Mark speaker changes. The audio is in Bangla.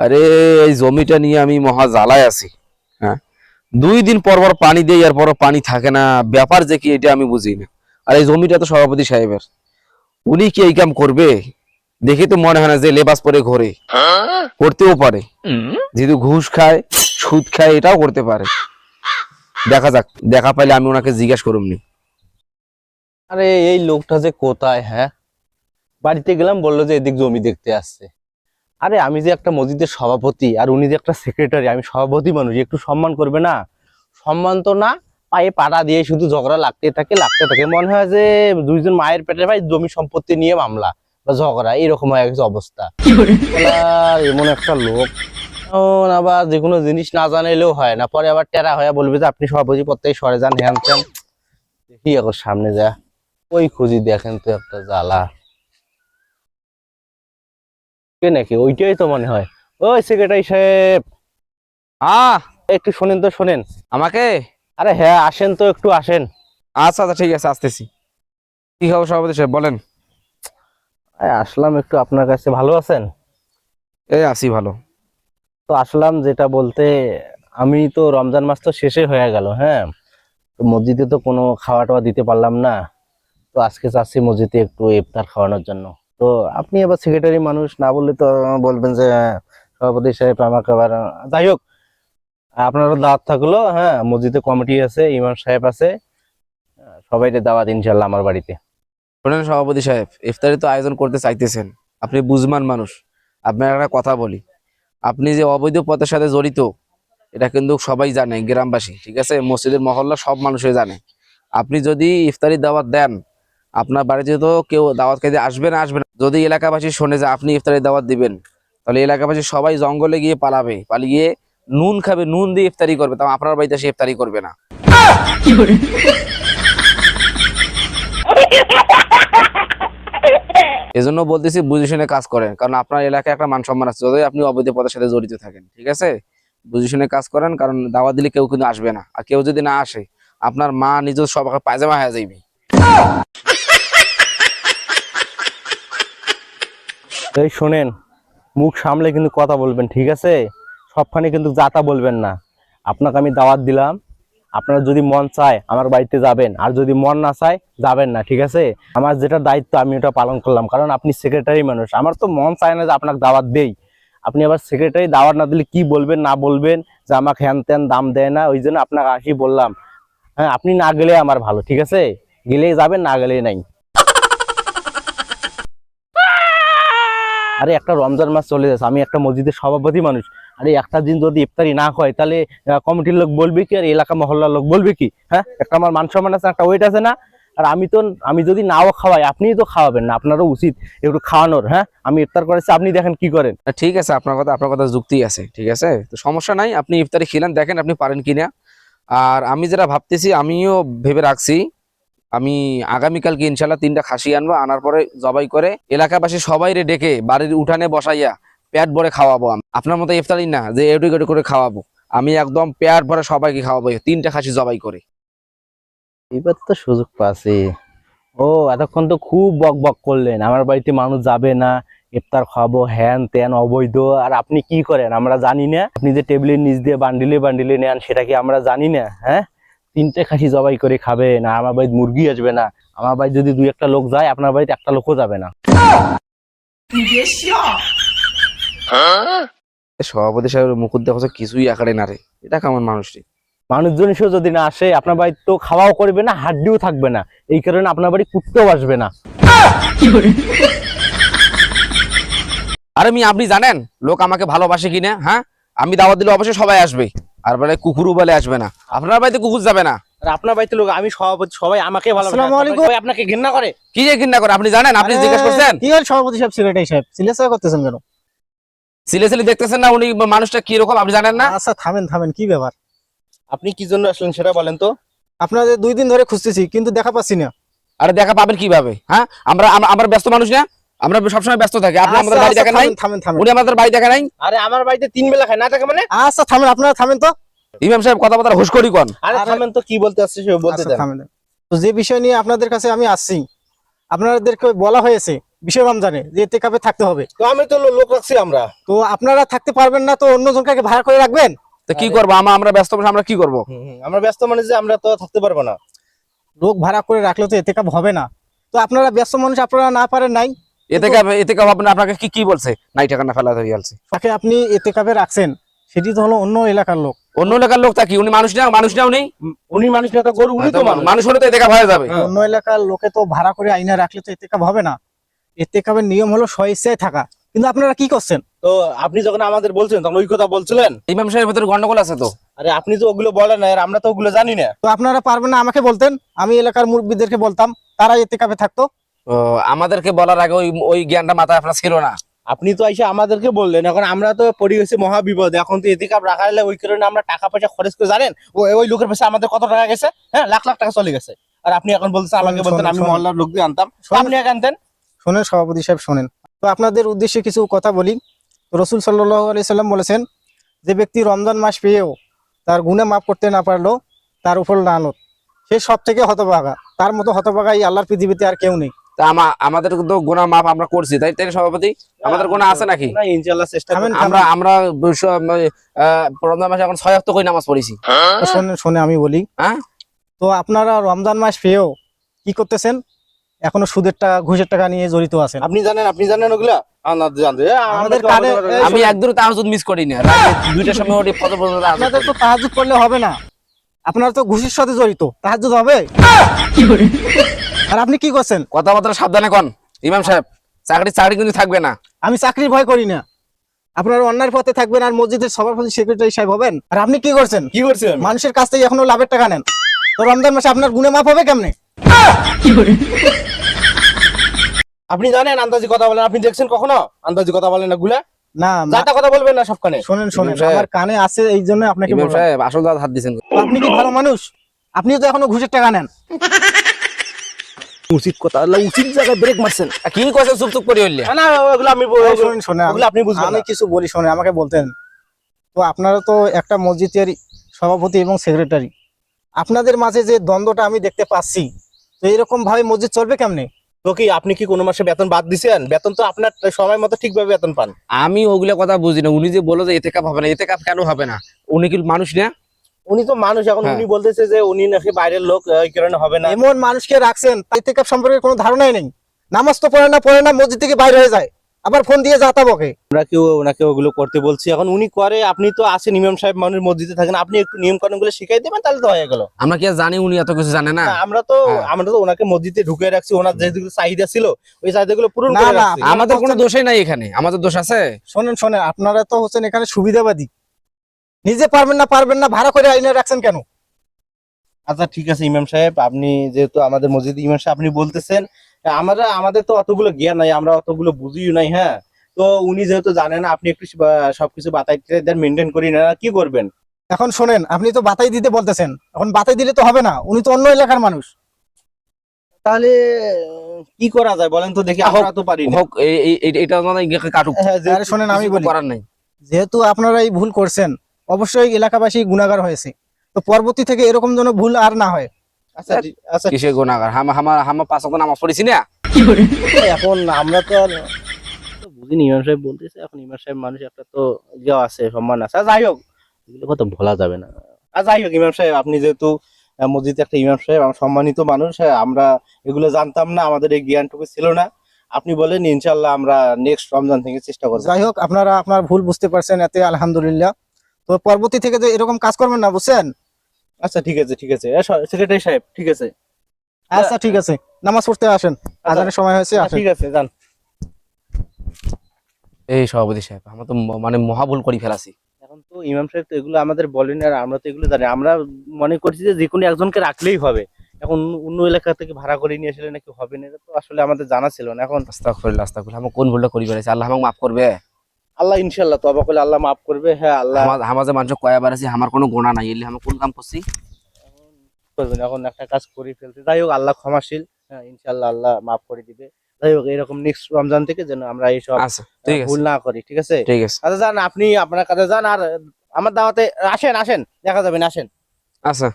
Speaker 1: আরে, এই জমিটা নিয়ে আমি মহা জ্বালায় আছি। হ্যাঁ? দুই দিন পর পর পানি দেই আর পর পানি থাকে না। ব্যাপার যে কি, এটা আমি বুঝি না। আর এই জমিটা তো সভাপতি সাহেবের। উনি কি এই কাম করবে? দেখে তো মনে হয় না যে লেবাস পরে ঘরে। করতেও পারে। যেহেতু ঘুষ খায়, সুদ খায়, এটাও করতে পারে। দেখা যাক। দেখা পাইলে আমি ওনাকে জিজ্ঞাসা করুমনি
Speaker 2: আরে, এই লোকটা যে কোথায় হ্যাঁ? বাড়িতে গেলাম, বলল যে এদিক জমি দেখতে আসছে। আরে আমি যে একটা মসজিদের সভাপতি আর উনি যে একটা সেক্রেটারি আমি সভাপতি মানুষ একটু সম্মান করবে না? সম্মান তো না পায়ে পাড়া দিয়ে শুধু ঝগড়া লাগতে থাকে লাগতে থাকে। মনে হয় যে দুইজন মায়ের পেটে ভাই জমি সম্পত্তি নিয়ে মামলা বা ঝগড়া এরকম হয়ে গেছে অবস্থা। এমন একটা লোক। আবার যে কোনো জিনিস না জানাইলেও হয় না। পরে আবার টেরা হয়ে বলবে যে আপনি সভাপতি থেকে সরে যান হ্যান দেখি এখন সামনে যা। ওই খুঁজি দেখেন তো একটা জ্বালা। কে নাকি? ওইটাই তো মনে হয়। ওই সেক্রেটারি সাহেব।
Speaker 1: আহ!
Speaker 2: একটু শোনেন তো শোনেন।
Speaker 1: আমাকে?
Speaker 2: আরে হ্যাঁ আসেন তো একটু আসেন।
Speaker 1: আচ্ছা আচ্ছা ঠিক আছে আসতেছি। কি খবর সভাপতি সাহেব বলেন।
Speaker 2: এই আসলাম একটু আপনার কাছে ভালো আছেন?
Speaker 1: এই আসি ভালো।
Speaker 2: তো আসলাম যেটা বলতে আমি তো রমজান মাস তো শেষে হয়ে গেল হ্যাঁ? তো মসজিদে তো কোনো খাওয়া টাওয়া দিতে পারলাম না। তো আজকে চাচ্ছি মসজিদে একটু ইফতার খাওয়ানোর জন্য। তো আপনি আবার সেক্রেটারি মানুষ, না বললে তো বলবেন যে সভাপতি সাহেব আমাকে আবার যাই হোক, আপনারও দাওয়াত থাকল হ্যাঁ মসজিদে কমিটি আছে, ইমাম সাহেব আছে সবাইকে দাওয়াত ইনশাল্লাহ আমার বাড়িতে।
Speaker 1: শোনেন সভাপতি সাহেব, ইফতারি তো আয়োজন করতে চাইতেছেন, আপনি বুঝমান মানুষ আপনার একটা কথা বলি, আপনি যে অবৈধ পথের সাথে জড়িত, এটা কিন্তু সবাই জানে, গ্রামবাসী, ঠিক আছে? মসজিদের মহল্লা সব মানুষই জানে। আপনি যদি ইফতারি দাওয়াত দেন আপনার বাড়িতে তো কেউ দাওয়াত খাইতে আসবে না আসবে না। যদি এলাকাবাসী শোনে যে আপনি ইফতারি দাওয়াত দিবেন, তাহলে এলাকাবাসী সবাই জঙ্গলে গিয়ে পালাবে, পালিয়ে নুন খাবে, নুন দিয়ে ইফতারি করবে তাও আপনার বাড়িতে সে ইফতারি করবে না। এজন্য বলতেছি, বুঝে শুনে কাজ করেন, কারণ আপনার এলাকায় একটা মান সম্মান আছে। যদি আপনি অবৈধ পদের সাথে জড়িত থাকেন, ঠিক আছে? বুঝে শুনে কাজ করেন, কারণ দাওয়া দিলে কেউ কিন্তু আসবে না। আর কেউ যদি না আসে, আপনার মা নিজ সব পায়জামা হয়ে যাইবে।
Speaker 2: এই শোনেন, মুখ সামলে কিন্তু কথা বলবেন, ঠিক আছে? সবখানে কিন্তু যাতা বলবেন না। আপনাকে আমি দাওয়াত দিলাম। আপনার যদি মন চায় আমার বাড়িতে যাবেন, আর যদি মন না চায় যাবেন না, ঠিক আছে? আমার যেটা দায়িত্ব আমি ওটা পালন করলাম, কারণ আপনি সেক্রেটারি মানুষ। আমার তো মন চায় না যে আপনাকে দাওয়াত দেই। আপনি আবার সেক্রেটারি দাওয়াত না দিলে কি বলবেন, না বলবেন? যে আমাকে হ্যান ত্যান দাম দেয় না, ওই জন্য আপনাকে আসি বললাম। হ্যাঁ আপনি না গেলে আমার ভালো, ঠিক আছে? গেলেই যাবেন, না গেলেই নাই। আরে একটা রমজান মাস চলে যাচ্ছে, আমি একটা মসজিদের সভাপতি মানুষ। আরে একটা দিন যদি ইফতারি না হয়, তাহলে কমিটির লোক বলবে কি, আর এলাকা মহল্লার লোক বলবে কি? হ্যাঁ? একটা আমার মান সম্মান আছে, একটা ওয়েট আছে না? আর আমি তো, আমি যদি নাও খাওয়াই, আপনিই তো খাওয়াবেন না, আপনারও উচিত একটু খাওয়ানোর হ্যাঁ? আমি ইফতার করেছি, আপনি দেখেন কি করেন।
Speaker 1: ঠিক আছে, আপনার কথা আপনার কথা যুক্তি আছে, ঠিক আছে? তো সমস্যা নাই, আপনি ইফতারি খেলেন, দেখেন আপনি পারেন কিনা। আর আমি যেটা ভাবতেছি, আমিও ভেবে রাখছি আমি আগামীকালকে ইনশাল্লাহ তিনটা খাসি আনব, আনার পরে জবাই করে এলাকাবাসী সবাই রে ডেকে বাড়ির উঠানে বসাইয়া পেট ভরে খাওয়াবো আমি। আপনার মতো ইফতারি না, যে এটু এটু করে খাওয়াবো। আমি একদম পেট ভরে সবাইকে খাওয়াবো, তিনটা খাসি জবাই করে।
Speaker 2: এবার তো সুযোগ পাচ্ছি। ও, এতক্ষণ তো খুব বক বক করলেন। আমার বাড়িতে মানুষ যাবে না, ইফতার খাব, হ্যান ত্যান, অবৈধ। আর আপনি কি করেন? আমরা জানি না। আপনি যে টেবিলের নিচ দিয়ে বান্ডিলে বান্ডিলে নেন, সেটা কি আমরা জানি না? হ্যাঁ? তিনটে খাসি জবাই করে খাবে না আমার বাড়িতে মুরগি আসবে না। আমার বাড়িতে যদি দুই একটা লোক যায় আপনার বাড়িতে একটা লোকও যাবে না।
Speaker 1: সভাপতি সাহেবের মুকুট দেখো কিছুই আকারে না রে। এটা কেমন মানুষটি
Speaker 2: মানুষজন এসেও যদি না আসে আপনার বাড়িতে তো খাওয়াও করবে না হাড্ডিও থাকবে না। এই কারণে আপনার বাড়ি কুটতেও আসবে না।
Speaker 1: আরে মি আপনি জানেন লোক আমাকে ভালোবাসে কিনা হ্যাঁ? আমি দাওয়াত দিলে অবশ্যই সবাই আসবে। আর বলে কুকুরও বলে আসবে না। আপনার বাড়িতে কুকুর যাবে না।
Speaker 2: আর আপনার বাড়িতে লোক আমি সভাপতি সবাই আমাকে ভালো
Speaker 3: আসসালামু আলাইকুম।
Speaker 2: সবাই আপনাকে ঘৃণা করে?
Speaker 1: কি যে ঘৃণা করে? আপনি জানেন আপনি জিজ্ঞেস করছেন?
Speaker 3: কি হল সভাপতি সাহেব সেক্রেটারি সাহেব? সিলেসা করতেছেন কেন?
Speaker 1: সিলে সিলে দেখতেছেন না উনি মানুষটা কি রকম আপনি জানেন না?
Speaker 3: আচ্ছা থামেন থামেন কি ব্যাপার?
Speaker 2: আপনি কি জন্য আসলেন সেটা বলেন তো।
Speaker 3: আপনাদের দুই দিন ধরে খুঁজতেছি কিন্তু দেখা পাচ্ছি না।
Speaker 1: আরে দেখা পাবেন কীভাবে হ্যাঁ? আমরা আমরা- আমরা ব্যস্ত মানুষ না। আমরা সবসময় ব্যস্ত থাকি। আপনি আমাদের
Speaker 3: আচ্ছা,
Speaker 1: বাড়ি
Speaker 3: আচ্ছা,
Speaker 1: দেখেন নাই?
Speaker 3: থামেন থামেন থামেন
Speaker 1: উনি আমাদের বাড়ি দেখেন নাই?
Speaker 2: আরে আমার বাড়িতে তিন বেলা খায় না থাকে মানে?
Speaker 3: আচ্ছা থামেন আপনারা থামেন তো।
Speaker 1: ইমাম সাহেব কথা বলার হুশ করি কোন।
Speaker 2: আরে থামেন তো কি বলতে আসছে সে বলতে
Speaker 3: আচ্ছা,
Speaker 2: দেন।
Speaker 3: থামেন তো যে বিষয় নিয়ে আপনাদের কাছে আমি আসছি আপনাদেরকে বলা হয়েছে বিশে রমজানে যে এতে কাপে থাকতে হবে।
Speaker 2: তো আমি তো লোক রাখছি আমরা।
Speaker 3: তো আপনারা থাকতে পারবেন না তো অন্য জনকে ভাড়া করে রাখবেন?
Speaker 1: তো কি করব? আমরা আমরা ব্যস্ত মানুষ, আমরা কি করব?
Speaker 2: আমরা ব্যস্ত মানে যে আমরা তো থাকতে পারব না।
Speaker 3: লোক ভাড়া করে রাখলে তো এতে কাপ হবে না। তো আপনারা ব্যস্ত মানুষ আপনারা না পারেন নাই
Speaker 1: এতে এতে কা আপনাকে কি কি বলছে? নাই টাকা না ফেলা গেছে
Speaker 3: তাকে আপনি এতে কাপে রাখছেন। সেটি তো হলো অন্য এলাকার লোক।
Speaker 1: অন্য এলাকার লোক তা কি? উনি মানুষ না? মানুষ নাও নেই
Speaker 2: উনি মানুষ না তো গরু উনি তো মানুষ।
Speaker 1: মানুষ হলে তো এতে কা হয়ে যাবে।
Speaker 3: অন্য এলাকার লোকে তো ভাড়া করে আইনা রাখলে তো এতে কাপ হবে না। এতে কাপের নিয়ম হলো স্বইচ্ছায় থাকা। কিন্তু আপনারা কি করছেন?
Speaker 2: তো আপনি যখন আমাদের বলছেন তখন ওই কথা বলছিলেন?
Speaker 1: ইমাম সাহেবের ভিতরে গন্ডগোল আছে তো।
Speaker 2: আরে আপনি তো ওগুলো বলেন আর আমরা তো ওগুলো জানি না।
Speaker 3: তো আপনারা পারবেন না আমাকে বলতেন। আমি এলাকার মুরব্বীদেরকে বলতাম তারা এতে কাপে থাকতো।
Speaker 1: আমাদেরকে বলার আগে ওই ওই জ্ঞানটা মাথায় আপনার ছিল না।
Speaker 2: আপনি তো এসে আমাদেরকে বললেন এখন আমরা তো পড়ে গেছি মহা বিপদ এখন তো এদিকে রাখা হলে ওই কারণে আমরা টাকা পয়সা খরচ করে জানেন? ওই ওই লোকের পাশে আমাদের কত টাকা গেছে? হ্যাঁ লাখ লাখ টাকা চলে গেছে। আর আপনি এখন বলছেন আমাকে বলতেন আমি মহল্লার লোক দিয়ে আনতাম। আপনি এক আনতেন।
Speaker 3: শোনেন সভাপতি সাহেব শোনেন। তো আপনাদের উদ্দেশ্যে কিছু কথা বলি। রসুল সাল্লাহ আলি সাল্লাম বলেছেন যে ব্যক্তি রমজান মাস পেয়েও তার গুণে মাফ করতে না পারল তার উপর লানত। সে সব থেকে হতভাগা। তার মতো হতভাগা এই আল্লাহর পৃথিবীতে আর কেউ নেই।
Speaker 1: তা আমাদের তো গোনা মাপ আমরা করছি তাই তাই সভাপতি? আমাদের গোনা আছে নাকি?
Speaker 2: ইনশাআল্লাহ চেষ্টা
Speaker 1: আমরা আমরা রমজান মাসে এখন ছয় অক্ট করে নামাজ পড়েছি।
Speaker 3: শুনে শোনেন আমি বলি।
Speaker 1: হ্যাঁ?
Speaker 3: তো আপনারা রমজান মাস পেয়েও কি করতেছেন? এখনও সুদের টাকা ঘুষের টাকা নিয়ে জড়িত আছেন।
Speaker 2: আপনি জানেন আপনি জানেন ওগুলা?
Speaker 3: আমাদের কানে-
Speaker 1: আমি একদূর তাহাজুদ মিস করি না। দুইটার সময় কত পর্যন্ত
Speaker 3: আপনাদের তো তাহাজুদ করলে হবে না। আপনারা তো ঘুষের সাথে জড়িত। তাহাজুদ হবে? আর আপনি কি করছেন?
Speaker 1: কথাবার্তা সাবধানে কন। ইমাম সাহেব চাকরি চাকরি কিন্তু থাকবে না।
Speaker 3: আমি চাকরির ভয় করি না। আপনার অন্যায়ের পথে থাকবেন আর মসজিদের সভাপতি সেক্রেটারি সাহেব হবেন। আর আপনি কি করছেন?
Speaker 2: কি করছেন?
Speaker 3: মানুষের কাছ থেকে এখনও লাভের টাকা নেন। তো রমজান মাসে আপনার গুণে মাফ হবে কেমনে?
Speaker 2: আপনি জানেন আন্দাজি কথা বলেন। আপনি দেখছেন কখনো? আন্দাজি কথা বলেন না গুলা?
Speaker 3: না
Speaker 2: যাটা কথা বলবেন না সবখানে।
Speaker 3: শোনেন শোনেন
Speaker 1: সাহেব।
Speaker 3: আমার কানে আছে এই জন্য আপনাকে বললাম।
Speaker 1: আসল দাঁত হাত দিছেন
Speaker 3: তো আপনি কি ভালো মানুষ? আপনি তো এখনও ঘুষের টাকা নেন।
Speaker 2: উচিত কথা। উচিত জায়গায় ব্রেক মারছেন।
Speaker 1: কি কইছে চুপ চুপ করে হইলে?
Speaker 2: না ওগুলো আমি
Speaker 3: শোনেন
Speaker 2: ওগুলো আপনি বুঝবেন
Speaker 3: আমি কিছু বলি শোনেন আমাকে বলতেন। তো আপনারা তো একটা মসজিদের সভাপতি এবং সেক্রেটারি। আপনাদের মাঝে যে দ্বন্দ্বটা আমি দেখতে পাচ্ছি তো এরকম ভাবে মসজিদ চলবে কেমনে?
Speaker 2: তো কি আপনি কি কোনো মাসে বেতন বাদ দিছেন? বেতন তো আপনার সময় মতো ঠিকভাবে বেতন পান।
Speaker 1: আমি ওগুলা কথা বুঝি না। উনি যে বলো যে এতে কাপ হবে না এতে কাপ কেন হবে না? উনি কি মানুষ না?
Speaker 2: উনি তো মানুষ এখন
Speaker 1: হ্যাঁ।
Speaker 2: উনি বলতেছে যে উনি নাকি বাইরের লোক এই কারণে হবে না।
Speaker 3: এমন মানুষকে রাখছেন তাই থেকে সম্পর্কে কোনো ধারণাই নেই। নামাজ তো পড়ে না পড়ে না মসজিদ থেকে বাইরে হয়ে যায়। আবার ফোন দিয়ে যাতা বকে।
Speaker 2: আমরা কেউ ওনাকে ওগুলো করতে বলছি। এখন উনি করে আপনি তো আছেন ইমাম সাহেব মানুষ মসজিদে থাকেন আপনি একটু নিয়ম কানুনগুলো শিখাই দেবেন তাহলে তো হয়ে গেল।
Speaker 1: আমরা কি আর জানি উনি এত কিছু জানে না?
Speaker 2: আমরা তো
Speaker 1: হ্যাঁ।
Speaker 2: আমরা তো ওনাকে মসজিদে ঢুকে রাখছি ওনার যেগুলো চাহিদা ছিল ওই চাহিদা গুলো পূরণ
Speaker 3: না,
Speaker 2: করে।
Speaker 1: আমাদের কোনো দোষই নাই এখানে। আমাদের দোষ আছে?
Speaker 3: শোনেন শোনেন আপনারা তো হচ্ছেন এখানে সুবিধাবাদী। নিজে পারবেন না পারবেন না ভাড়া করে আইনে রাখছেন কেন?
Speaker 2: আচ্ছা ঠিক আছে ইমাম সাহেব আপনি যেহেতু আমাদের মসজিদ ইমাম সাহেব আপনি বলতেছেন আমরা আমাদের তো অতগুলো জ্ঞান নাই আমরা অতগুলো বুঝিও নাই হ্যাঁ? তো উনি যেহেতু জানেন আপনি একটু সবকিছু বাতাই মেনটেন করি না কি করবেন?
Speaker 3: এখন শোনেন আপনি তো বাতাই দিতে বলতেছেন এখন বাতাই দিলে তো হবে না উনি তো অন্য এলাকার মানুষ।
Speaker 2: তাহলে কি করা যায়? বলেন তো দেখি আমরা তো পারি না।
Speaker 1: হোক এটা মানে ইয়ে কাটুক।
Speaker 2: হ্যাঁ, যে-
Speaker 3: আরে শোনেন আমি বলি
Speaker 1: করার নাই।
Speaker 3: যেহেতু আপনারা এই ভুল করছেন অবশ্যই এলাকাবাসী গুণাগার হয়েছে। তো পরবর্তী থেকে এরকম যেন ভুল আর না হয়।
Speaker 2: আচ্ছা আচ্ছা।
Speaker 1: কিসে গোনাগার হামা হামা হামা পাঁচ অক্ট নামাজ পড়েছি না?
Speaker 2: এখন আমরা তো আর বুঝিনি ইমাম সাহেব বলতেছে এখন ইমাম সাহেব মানুষ একটা তো ইয়ে আছে সম্মান আছে। যাই হোক এগুলো কথা ভোলা যাবে না। আর যাই হোক ইমাম সাহেব আপনি যেহেতু মসজিদে একটা ইমাম সাহেব আমরা সম্মানিত মানুষ হ্যাঁ, আমরা এগুলো জানতাম না আমাদের এই জ্ঞানটুকু ছিল না। আপনি বলেন ইনশাল্লাহ আমরা নেক্সট রমজান থেকে চেষ্টা করব।
Speaker 3: যাই হোক আপনারা আপনার ভুল বুঝতে পারছেন এতে আলহামদুলিল্লাহ। তো পরবর্তী থেকে যে এরকম কাজ করবেন না বুঝছেন?
Speaker 2: আচ্ছা ঠিক আছে ঠিক আছে। সেক্রেটারি সাহেব ঠিক আছে।
Speaker 3: আচ্ছা ঠিক আছে। নামাজ পড়তে আসেন। আজানের সময় হয়েছে
Speaker 2: আচ্ছা,
Speaker 3: আসেন।
Speaker 2: ঠিক আছে যান।
Speaker 1: এই সভাপতি সাহেব আমরা তো মানে মহা ভুল করি ফেলাছি।
Speaker 2: এখন তো ইমাম সাহেব তো এগুলো আমাদের বলেন আর আমরা তো এগুলো জানি। আমরা মনে করছি যে যে কোনো একজনকে রাখলেই হবে। এখন অন্য এলাকা থেকে ভাড়া করে নিয়ে আসলে নাকি হবে না এটা তো আসলে আমাদের জানা ছিল না। এখন
Speaker 1: আস্তাগফিরুল্লাহ আস্তাগফিরুল্লাহ আমরা কোন ভুলটা করি ফেলেছি? আল্লাহ আমাকে মাফ করবে।
Speaker 2: আল্লাহ ইনশাল্লাহ তবা করলে আল্লাহ মাফ করবে। হ্যাঁ আল্লাহ
Speaker 1: যে মানুষ কয়াবার আছে আমার কোনো গোনা নাই এলে আমি কোন কাম করছি?
Speaker 2: করবেন এখন একটা কাজ করে ফেলতে যাই হোক আল্লাহ ক্ষমাশীল। হ্যাঁ ইনশাল্লাহ আল্লাহ মাফ করে দিবে। যাই হোক এরকম নেক্সট রমজান থেকে যেন আমরা এইসব
Speaker 1: আচ্ছা
Speaker 2: ভুল না করি ঠিক আছে?
Speaker 1: ঠিক আছে।
Speaker 2: আচ্ছা যান আপনি আপনার কাছে যান আর আমার দাওয়াতে আসেন আসেন দেখা যাবেন আসেন।
Speaker 1: আচ্ছা।